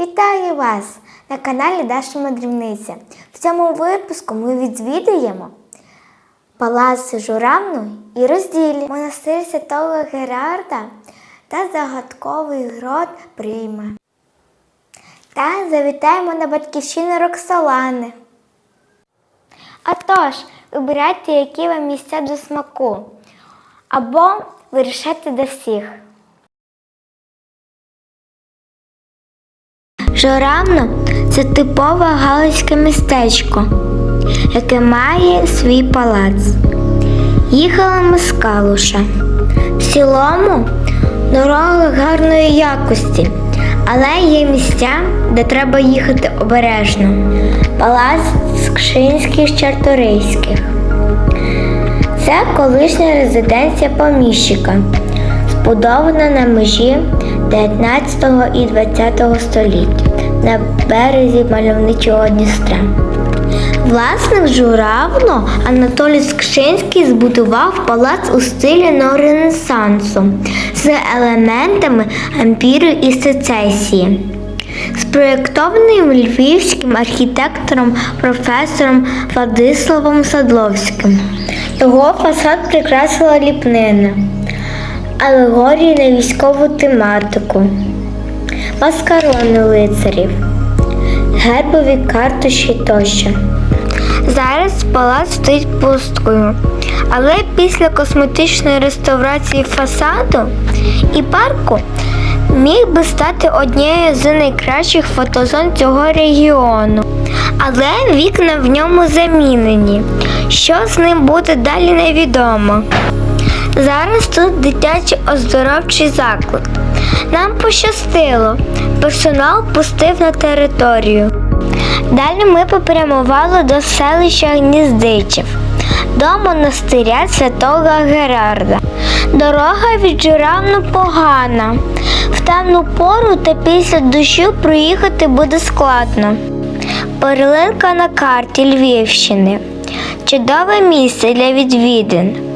Вітаю вас на каналі Даша Мандрівниця. В цьому випуску ми відвідаємо Палац Журавну і розділі монастир Святого Герарда та загадковий грот Прийма. Та завітаємо на батьківщину Роксолани. Отож, вибирайте, які вам місця до смаку, або вирішайте до всіх. Журавно це типове галицьке містечко, яке має свій палац. Їхали ми з Калуша. В цілому дорога гарної якості, але є місця, де треба їхати обережно. Палац Скшинських Чарторийських. Це колишня резиденція поміщика, збудована на межі 19 і 20 століть на березі мальовничого Дністра. Власник журавно Анатолій Скшинський збудував палац у стилі неоренесансу з елементами ампіру і сецесії. Спроєктований львівським архітектором професором Владиславом Садловським. Його фасад прикрасила ліпнина, алегорії на військову тематику, маскарони лицарів, гербові картуші тощо. Зараз палац стоїть пусткою, але після косметичної реставрації фасаду і парку міг би стати однією з найкращих фотозон цього регіону. Але вікна в ньому замінені. Що з ним буде далі невідомо. Зараз тут дитячий оздоровчий заклад. Нам пощастило, персонал пустив на територію. Далі ми попрямували до селища Гніздичів, до монастиря Святого Герарда. Дорога від Журавну погана. В темну пору та після дощу проїхати буде складно. Перлинка на карті Львівщини. Чудове місце для відвідин.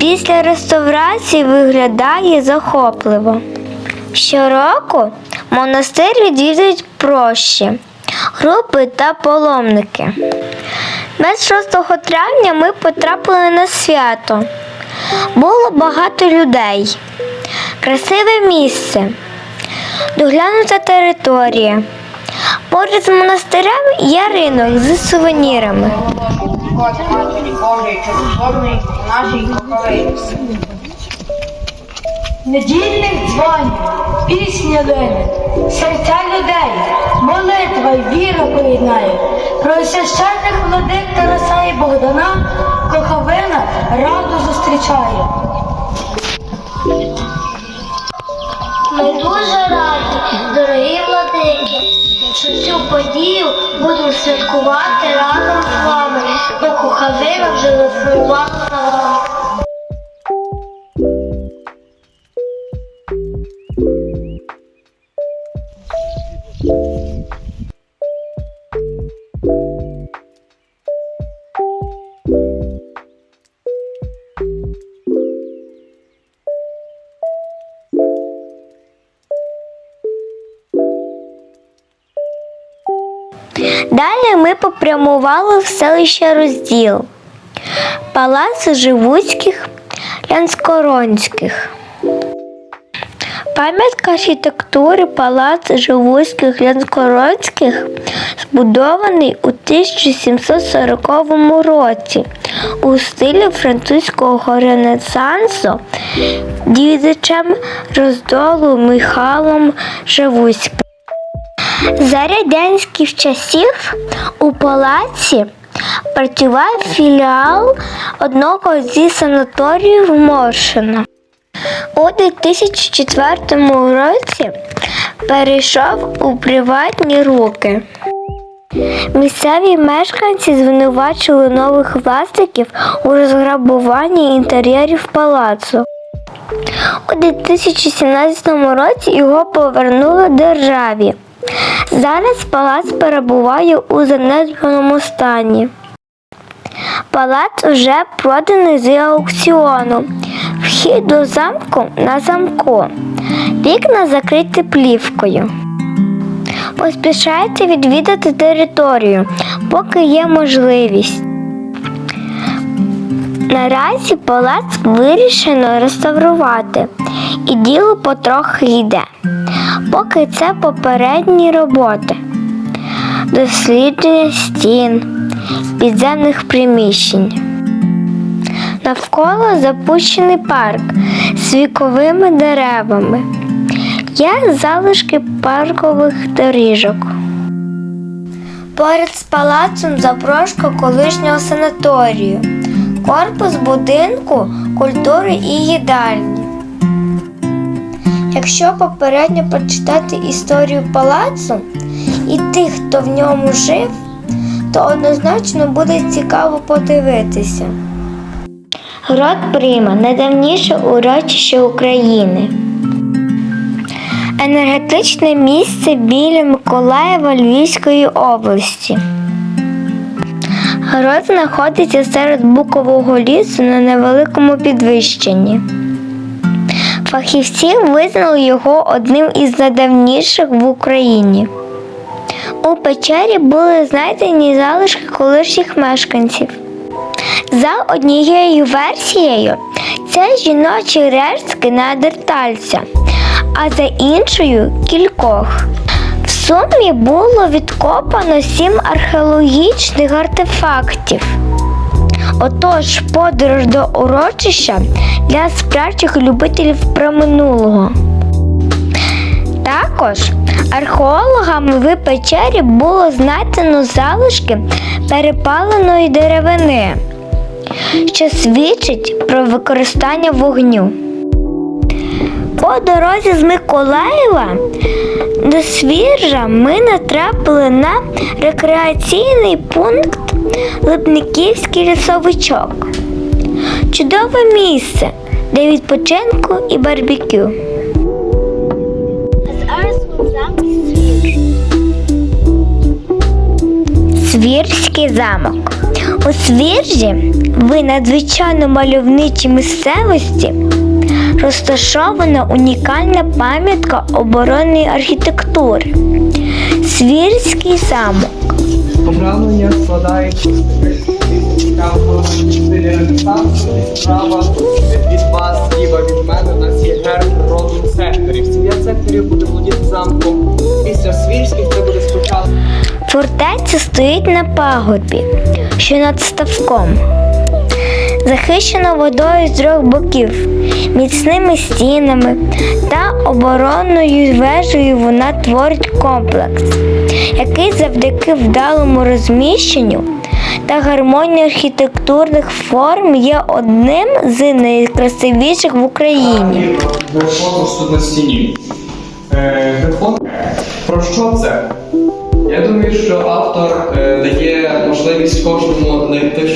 Після реставрації виглядає захопливо. Щороку монастир відвідують прощі, групи та паломники. 26 травня ми потрапили на свято. Було багато людей. Красиве місце, доглянута територія. Поряд з монастирем є ринок з сувенірами. Господь Матері Божої чудотворної нашій покровительці. Недільних дзвонів, пісня лине, серця людей, молитва й віра поєднає. Про священних владик Тараса і Богдана коховина раду зустрічає. Ми дуже раді, дорогі владики, що цю подію будемо святкувати разом з вами, бо кухавина вже розформувала Далі ми попрямували в селище Розділ, палац Живуцьких Лянскоронських. Пам'ятка архітектури палац Живуцьких Лянскоронських збудований у 1740 році у стилі французького ренесансу дідичем роздолу Михайлом Живуцьким. За радянських часів у палаці працював філіал одного зі санаторіїв Моршина. У 2004 році перейшов у приватні руки. Місцеві мешканці звинувачили нових власників у розграбуванні інтер'єрів палацу. У 2017 році його повернули державі. Зараз палац перебуває у занедбаному стані. Палац вже проданий з аукціону. Вхід до замку на замку. Вікна закриті плівкою. поспішайте відвідати територію, поки є можливість. Наразі палац вирішено реставрувати, і діло потрохи йде. Поки це попередні роботи, дослідження стін, підземних приміщень. Навколо запущений парк з віковими деревами. Є залишки паркових доріжок. Поряд з палацом запрошка колишнього санаторію, корпус будинку культури і їдальні. Якщо попередньо прочитати історію палацу і тих, хто в ньому жив, то однозначно буде цікаво подивитися. Град Прима найдавніше урочище України. Енергетичне місце біля Миколаєва Львівської області. Город знаходиться серед букового лісу на невеликому підвищенні. Фахівці визнали його одним із найдавніших в Україні. У печері були знайдені залишки колишніх мешканців. За однією версією, це жіночі рештки неандертальця, а за іншою кількох. В сумі було відкопано сім археологічних артефактів. Отож, подорож до урочища для справжніх любителів проминулого. Також археологами в печері було знайдено залишки перепаленої деревини, що свідчить про використання вогню. По дорозі з Миколаєва до Свіржа ми натрапили на рекреаційний пункт Липниківський лісовичок. Чудове місце для відпочинку і барбекю. Свірський замок. У Свіржі в надзвичайно мальовничій місцевості розташована унікальна пам'ятка оборонної архітектури. Свірський замок. Поправлення складається справа від вас, ліва від мене, у нас є герб роду секторів. Сім'я секторів буде володіти замком. Після свірських це буде спочатку. Фортеця стоїть на пагорбі, що над ставком. Захищена водою з трьох боків, міцними стінами та оборонною вежею вона творить комплекс, який завдяки вдалому розміщенню та гармонії архітектурних форм є одним з найкрасивіших в Україні. На стіні. Е, Про що це? Я думаю, що автор е, дає можливість кожному знайти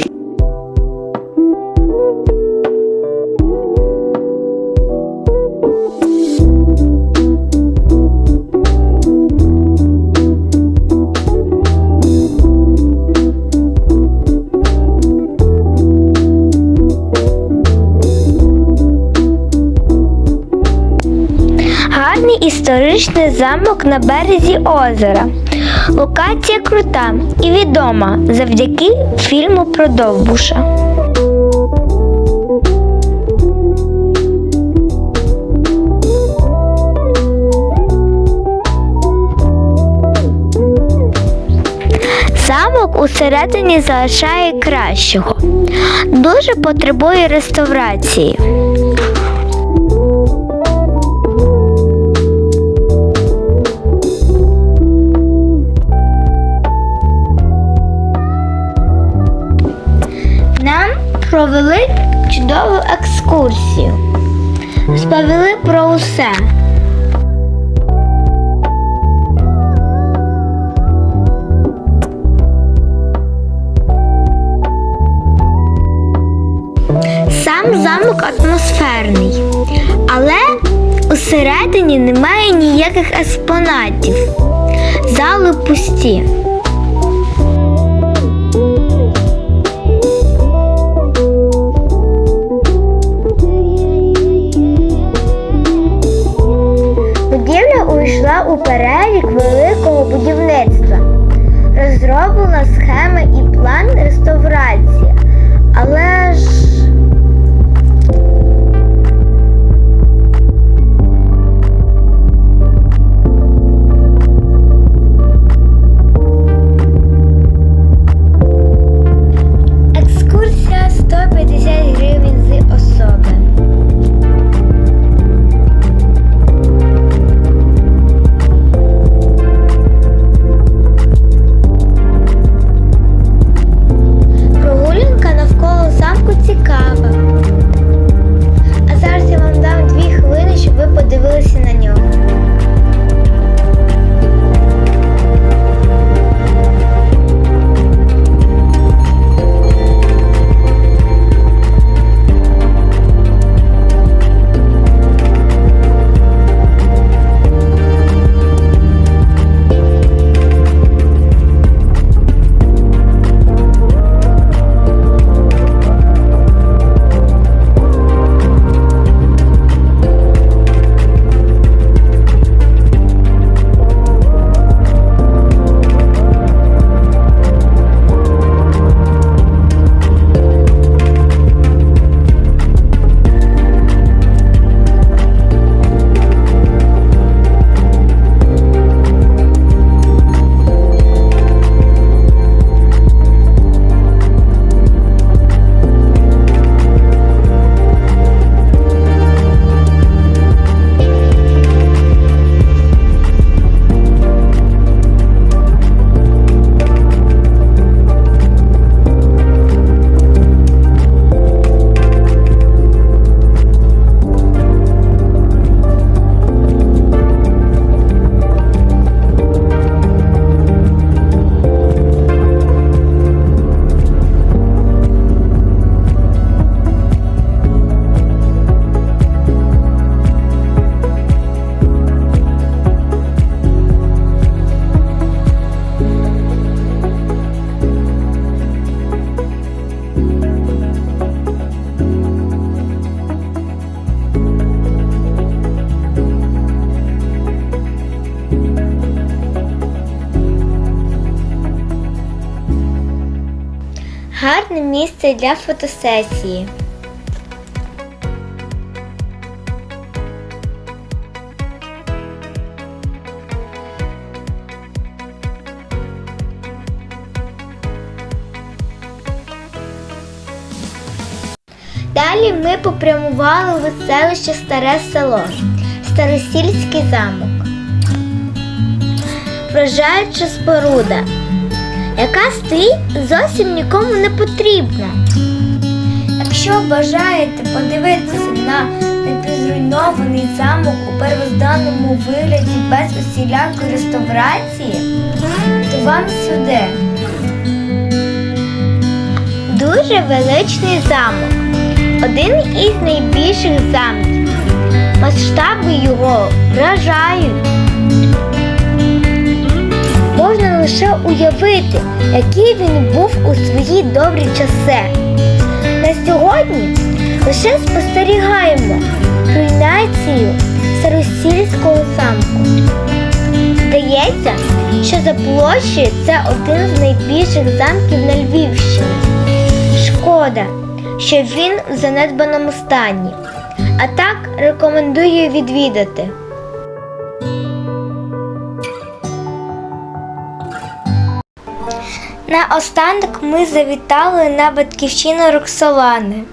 історичний замок на березі озера. Локація крута і відома завдяки фільму про Довбуша. Замок усередині залишає кращого. Дуже потребує реставрації. Провели чудову екскурсію. Розповіли про усе. Сам замок атмосферний, але усередині немає ніяких експонатів. Зали пусті. У перелік великого будівництва. Розроблена схема і план реставрації. Але ж Гарне місце для фотосесії. Далі ми попрямували в селище Старе Село, Старосільський замок. Вражаюча споруда, яка стоїть зовсім нікому не потрібна. Якщо бажаєте подивитися на напівзруйнований замок у первозданному вигляді без усілякої реставрації, то вам сюди. Дуже величний замок. Один із найбільших замків. Масштаби його вражають. Лише уявити, який він був у свої добрі часи. На сьогодні лише спостерігаємо руйнацію Старосільського замку. Здається, що за площею це один з найбільших замків на Львівщині. Шкода, що він в занедбаному стані. А так рекомендую відвідати. Наостанок ми завітали на батьківщину Роксолани.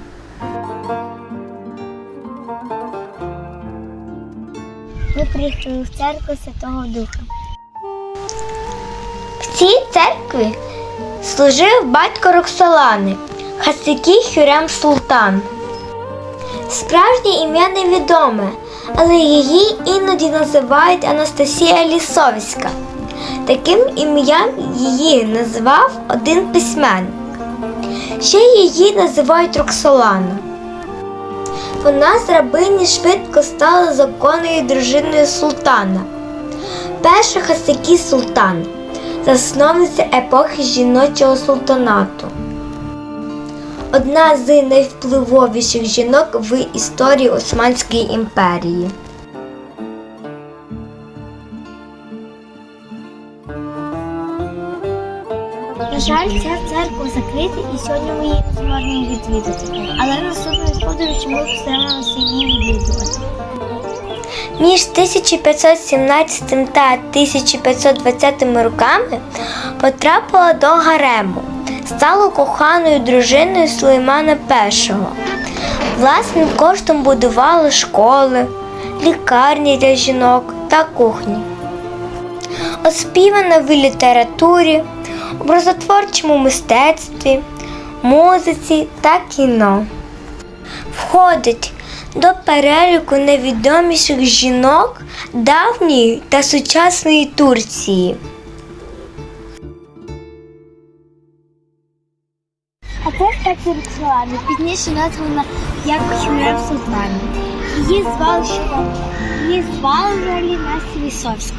Ми приїхали в церкву Святого Духа. В цій церкві служив батько Роксолани, Хасикій Хюрем Султан. Справжнє ім'я невідоме, але її іноді називають Анастасія Лісовська. Таким ім'ям її назвав один письменник. Ще її називають Роксолана. Вона з рабині швидко стала законною дружиною султана. Перша Хасикі султан, засновниця епохи жіночого султанату. Одна з найвпливовіших жінок в історії Османської імперії. Жаль, ця церква закрита і сьогодні ми її не зможемо відвідати. Але наступної подорожі ми постараємося її відвідувати. Між 1517 та 1520 роками потрапила до гарему, стала коханою дружиною Сулеймана І. Власним коштом будували школи, лікарні для жінок та кухні. Оспівана в літературі, образотворчому мистецтві, музиці та кіно входить до переліку найвідоміших жінок давньої та сучасної Турції. А це Роксолани, пізніше названа як Хюрем Султан. Її звали що? Її звали взагалі Настя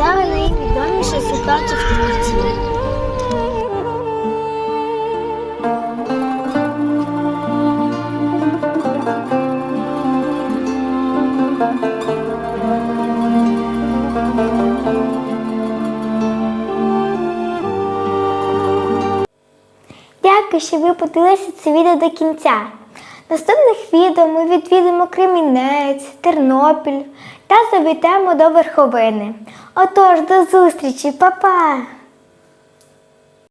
Вона найвідоміша ситуація в Турції. Дякую, що ви подивилися це відео до кінця. Наступних відео ми відвідимо Кремінець, Тернопіль та завітаємо до Верховини. Отож, до зустрічі, па-па!